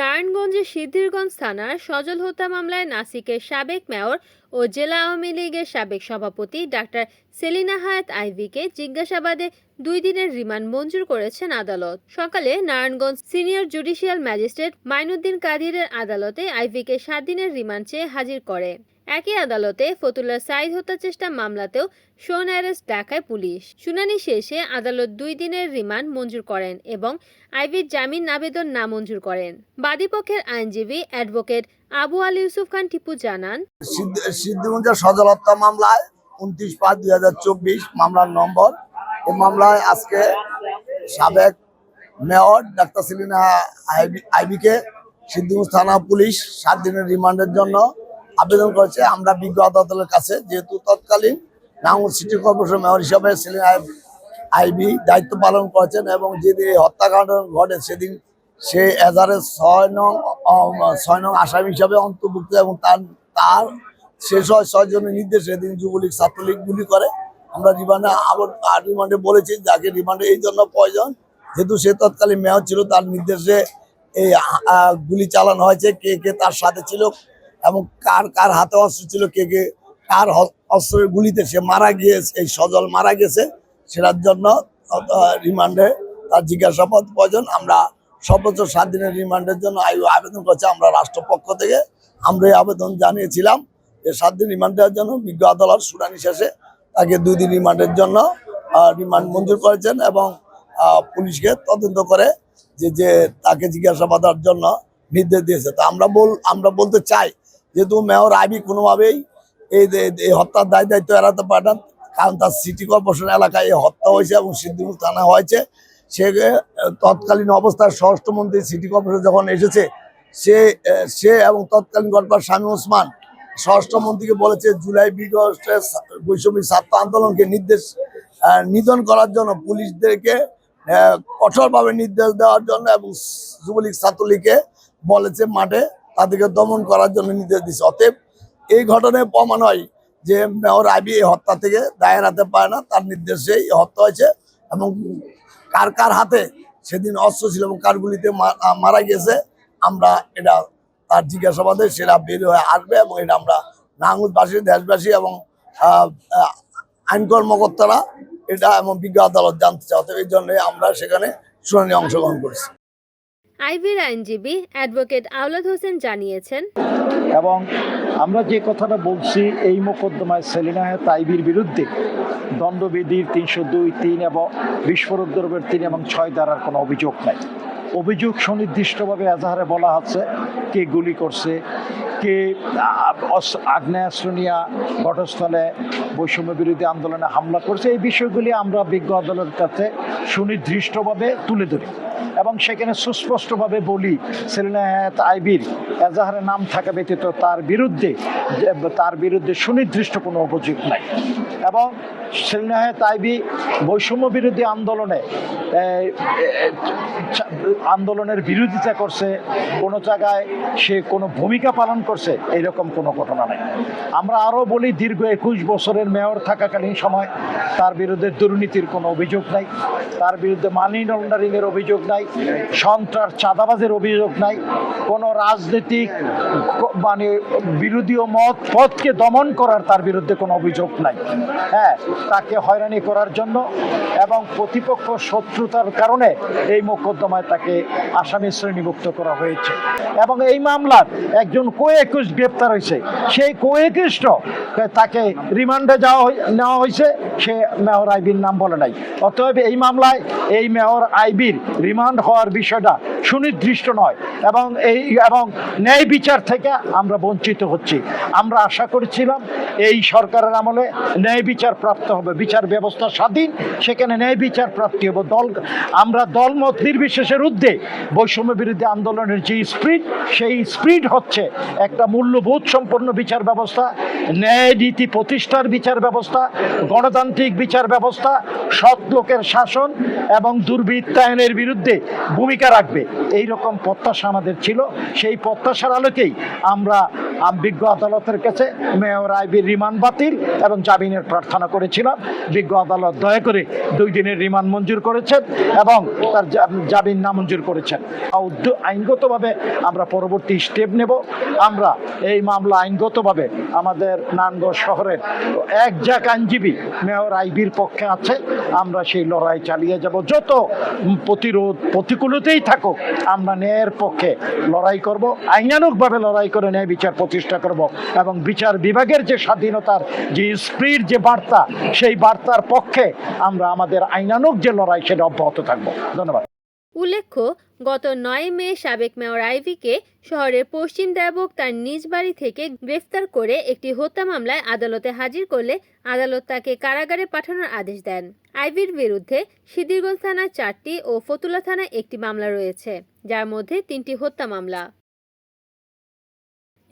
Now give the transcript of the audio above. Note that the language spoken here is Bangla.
নারায়ণগঞ্জের সিদ্ধিরগঞ্জ থানার সজল হত্যা মামলায় নাসিকের সাবেক মেয়র ও জেলা আওয়ামী লীগের সাবেক সভাপতি ডাক্তার সেলিনা হায়াত আইভিকে জিজ্ঞাসাবাদে দুই দিনের রিমান্ড মঞ্জুর করেছেন আদালত। সকালে Narayanganj senior judicial magistrate Mainuddin কাদিরের আদালতে আইভিকে সাত দিনের রিমান্ড চেয়ে হাজির করে। একই আদালতে ফতুল্লা সাইদ হত্যা চেষ্টা মামলাতেও শোন অ্যারেস্ট ডাকায় পুলিশ। শুনানি শেষে আদালত দুই দিনের রিমান্ড মঞ্জুর করেন এবং আইভির জামিন আবেদন নামঞ্জুর করেন। বাদীপক্ষের আইনজীবী অ্যাডভোকেট আবু আলী ইউসুফ খান টিপু জানান, সিদ্ধ- সিদ্ধিগঞ্জের সজল হত্যা মামলায় উনত্রিশ পাঁচ দুই হাজার চব্বিশ মামলার নম্বর। এই মামলায় আজকে সাবেক মেয়র ডাক্তার সেলিনা আইবি- আইবিকে সিদ্ধিগঞ্জ থানা পুলিশ সাত দিনের রিমান্ডের জন্য আবেদন করেছে, আমরা বিজ্ঞ আদালতের কাছে, যেহেতু তৎকালীন নাঙ্গল সিটি কর্পোরেশন মেয়র হিসাবে সেলিনা আইব- দায়িত্ব পালন করেছেন এবং যেদিন এই হত্যাকাণ্ড ঘটে, সেদিন সে এজারের ছয় নং ছয় নং আসামি হিসাবে অন্তর্ভুক্ত এবং তার তার শেষ হয় ছয় জনের নির্দেশে তিনি যুবলীগ ছাত্রলীগ গুলি করে। আমরা রিমান্ডে আবার রিমান্ডে বলেছি যাকে রিমান্ডে এই জন্য প্রয়োজন, যেহেতু সে তৎকালীন মেয়র ছিল, তার নির্দেশে এই গুলি চালানো হয়েছে, কে কে তার সাথে ছিল এবং কার কার হাতে অস্ত্র ছিল, কে কে কার অস্ত্রের গুলিতে সে মারা গিয়েছে, এই সজল মারা গেছে, সেটার জন্য রিমান্ডে তার জিজ্ঞাসাবাদ প্রয়োজন। আমরা সর্বোচ্চ সাত দিনের রিমান্ডের জন্য আয়ু আবেদন করছে, আমরা রাষ্ট্রপক্ষ থেকে। আমরা এই আবেদন জানিয়েছিলাম যে সাত দিন রিমান্ড দেওয়ার জন্য বিজ্ঞ আদালত শুনানি শেষে তাকে দুই দিন রিমান্ডের জন্য রিমান্ড মঞ্জুর করেছেন এবং পুলিশকে তদন্ত করে যে যে তাকে জিজ্ঞাসাবাদের জন্য নির্দেশ দিয়েছে। তা আমরা বল, আমরা বলতে চাই যেহেতু মেয়র আইবি কোনোভাবেই এই এই হত্যার দায় দায়িত্ব এড়াতে পারে না, কারণ তার সিটি কর্পোরেশন এলাকায় এই হত্যা হয়েছে এবং সিদ্ধিপুর থানা হয়েছে। সে তৎকালীন অবস্থায় স্বরাষ্ট্রমন্ত্রী সিটি কর্পোরেশন যখন এসেছে, সে সে এবং তৎকালীন গডফার স্বামী ওসমান স্বরাষ্ট্রমন্ত্রীকে বলেছে, জুলাই বিগস্টের বৈষম্য ছাত্র আন্দোলনকে নির্দেশ নিধন করার জন্য পুলিশদেরকে কঠোরভাবে নির্দেশ দেওয়ার জন্য এবং যুবলীগ ছাত্রলীগকে বলেছে মাঠে তাদেরকে দমন করার জন্য নির্দেশ দিচ্ছে অতএব এই ঘটনায় প্রমাণ হয় যে মেয়র আইবি এই হত্যা থেকে দায় এড়াতে পারে না, তার নির্দেশেই হত্যা হয়েছে এবং কার কার হাতে সেদিন অস্ত্র ছিল এবং কার গুলিতে মারা গেছে আমরা এটা তার জিজ্ঞাসাবাদে সেটা বের হয়ে আসবে এবং এটা আমরা নাঙ্গুলবাসী দেশবাসী এবং আইন কর্মকর্তারা এটা এবং বিজ্ঞ আদালত জানতে চাও এই জন্য আমরা সেখানে শুনানি অংশগ্রহণ করেছি। আইভির আইনজীবী অ্যাডভোকেট আওলাদ হোসেন জানিয়েছেন, এবং আমরা যে কথাটা বলছি, এই মোকদ্দমায় সেলিনা তাইবির বিরুদ্ধে দণ্ডবিধির তিনশো দুই, তিন এবং বিস্ফোরক দ্রব্যের তিন এবং ছয় দ্বারার কোনো অভিযোগ নাই। অভিযোগ সুনির্দিষ্টভাবে এজাহারে বলা আছে, কে গুলি করছে, কে আগ্নেয়াস্ত্র নিয়ে ঘটস্থলে বৈষম্য বিরোধী আন্দোলনে হামলা করছে, এই বিষয়গুলি আমরা বিজ্ঞ আদালতের কাছে সুনির্দিষ্টভাবে তুলে ধরি। এবং সেখানে সুস্পষ্টভাবে বলি সেলিনা হায়াত আইবির এজাহারে নাম থাকা ব্যতীত তার বিরুদ্ধে তার বিরুদ্ধে সুনির্দিষ্ট কোনো অভিযোগ নাই। এবং সেলিনা হায়াত আইবি বৈষম্য বিরোধী আন্দোলনে আন্দোলনের বিরোধিতা করছে, কোনো জায়গায় সে কোনো ভূমিকা পালন করছে, এরকম কোনো ঘটনা নাই। আমরা আরও বলি, দীর্ঘ একুশ বছরের মেয়র থাকাকালীন সময় তার বিরুদ্ধে দুর্নীতির কোনো অভিযোগ নাই, তার বিরুদ্ধে মানি লন্ডারিংয়ের অভিযোগ নাই, সন্ত্রাস, চাঁদাবাজের অভিযোগ নাই, কোনো রাজনৈতিক মানে বিরোধীয় মত, পথকে দমন করার তার বিরুদ্ধে কোনো অভিযোগ নাই। হ্যাঁ তাকে হয়রানি করার জন্য এবং প্রতিপক্ষ শত্রুতার কারণে এই মোকদ্দমায় তাকে আসামি শ্রেণীভুক্ত করা হয়েছে। এবং এই মামলার একজন কো একুশ গ্রেপ্তার হয়েছে। সেই কো একুশট তাকে রিমান্ডে যাওয়া নেওয়া হয়েছে। সে মেয়র আইবির নাম বলে নাই। অতএব এই মামলায় এই মেয়র আইবির রিমান্ড হওয়ার বিষয়টা সুনির্দিষ্ট নয়। এবং এই, এবং ন্যায় বিচার থেকে আমরা বঞ্চিত হচ্ছি। আমরা আশা করেছিলাম এই সরকারের আমলে ন্যায় বিচার প্রাপ্ত হবে। বিচার ব্যবস্থা স্বাধীন, সেখানে ন্যায় বিচার প্রাপ্তি হবে। দল, আমরা দলমত নির্বিশেষের ঊর্ধ্বে বৈষম্য বিরোধী আন্দোলনের যে স্পিড, সেই স্পিড হচ্ছে একটা মূল্যবোধ সম্পন্ন বিচার ব্যবস্থা, ন্যায় নীতি প্রতিষ্ঠার বিচার ব্যবস্থা, গণতান্ত্রিক বিচার ব্যবস্থা, সৎ লোকের শাসন এবং দুর্বৃত্তায়নের বিরুদ্ধে ভূমিকা রাখবে। এই রকম প্রত্যাশা আমাদের ছিল। সেই প্রত্যাশার আলোকেই আমরা আম, বিজ্ঞ আদালতের কাছে মেয়র আইবির রিমান্ড বাতিল এবং জামিনের প্রার্থনা করেছিলাম। বিজ্ঞ আদালত দয়া করে দুই দিনের রিমান্ড মঞ্জুর করেছেন এবং তার জামিন নামঞ্জুর করেছেন। আইনগতভাবে আমরা পরবর্তী স্টেপ নেব। আমরা এই মামলা আইনগতভাবে আমাদের নানগড় শহরের এক জাক আইনজীবী মেয়র আইবির পক্ষে আছে। আমরা সেই লড়াই চালিয়ে যাব। যত প্রতিরোধ প্রতিকূলতেই থাকুক, আমরা ন্যায়ের পক্ষে লড়াই করব। আইনানুকভাবে লড়াই করে ন্যায় বিচার প্রতিষ্ঠা করব। এবং বিচার বিভাগের যে স্বাধীনতার যে স্প্রির যে বার্তা, সেই বার্তার পক্ষে আমরা আমাদের আইনানুগ যে লড়াই, সেটা অব্যাহত থাকব। ধন্যবাদ। উল্লেখ্য, গত নয় মে সাবেক মেয়র আইভিকে শহরের পশ্চিম দেবক তার নিজ বাড়ি থেকে গ্রেফতার করে একটি হত্যা মামলায় আদালতে হাজির করলে আদালত তাকে কারাগারে পাঠানোর আদেশ দেন। আইভির বিরুদ্ধে সিদ্দিরগঞ্জ থানায় চারটি ও ফতুল্লা থানায় একটি মামলা রয়েছে, যার মধ্যে তিনটি হত্যা মামলা।